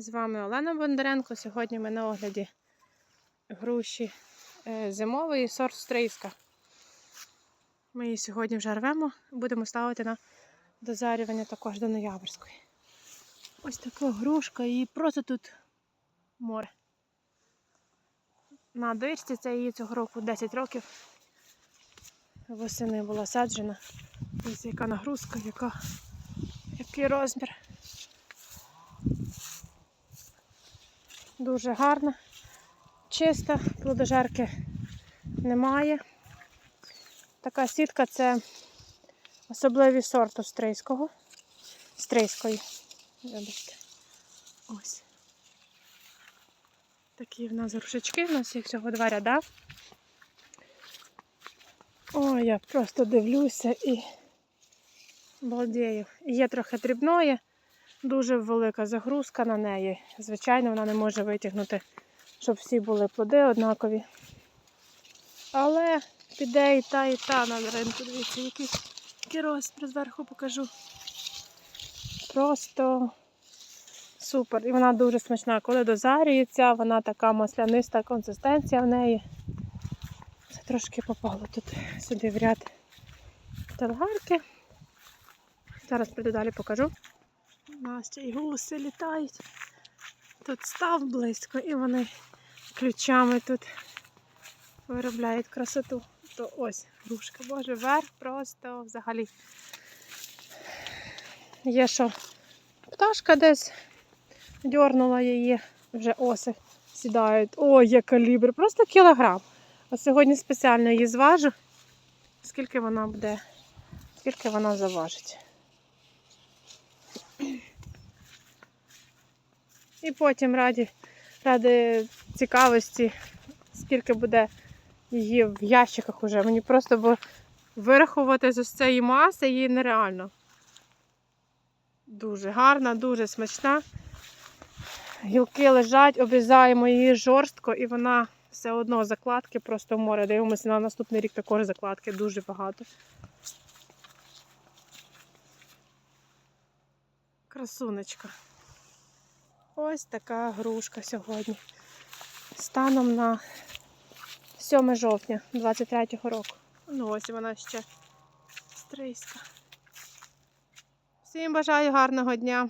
З вами Олена Бондаренко. Сьогодні ми на огляді груші е, зимової сорт стрийська. Ми її сьогодні вже рвемо, будемо ставити на дозарювання також до ноябрьської. Ось така грушка, і просто тут море. На дичці це її цього року 10 років. Восени була саджена. Ось яка нагрузка, яка, який розмір. Дуже гарна, чиста, плодожерки немає. Така сітка це особливий сорт австрійського. Стрийської. Вибачте. Ось. Такі в нас грушечки, у нас їх всього два ряда. О, я просто дивлюся і балдею. Є трохи дрібної, дуже велика загрузка на неї. Звичайно, вона не може витягнути, щоб всі були плоди однакові. Але піде і та, і та на ринку. Дивіться, який, який зверху покажу. Просто супер. І вона дуже смачна. Коли дозарюється, вона така масляниста консистенція в неї. Це трошки попало тут сюди в ряд талгарки. Зараз прийду далі покажу. У нас ще й гуси літають. Тут став близько і вони ключами тут виробляють красоту. То ось грушка, боже, верх просто взагалі. Є що пташка десь дьорнула її, вже оси сідають. Ой, є калібр, просто кілограм. А сьогодні спеціально її зважу, скільки вона буде, скільки вона заважить. І потім раді, ради цікавості, скільки буде її в ящиках уже. Мені просто бо вирахувати з ось цієї маси її нереально. Дуже гарна, дуже смачна. Гілки лежать, обрізаємо її жорстко і вона все одно закладки просто в море. Дивимося на наступний рік також закладки дуже багато. Красунечка. Ось така грушка сьогодні. Станом на 7 жовтня 23-го року. Ну ось вона ще стрийська. Всім бажаю гарного дня.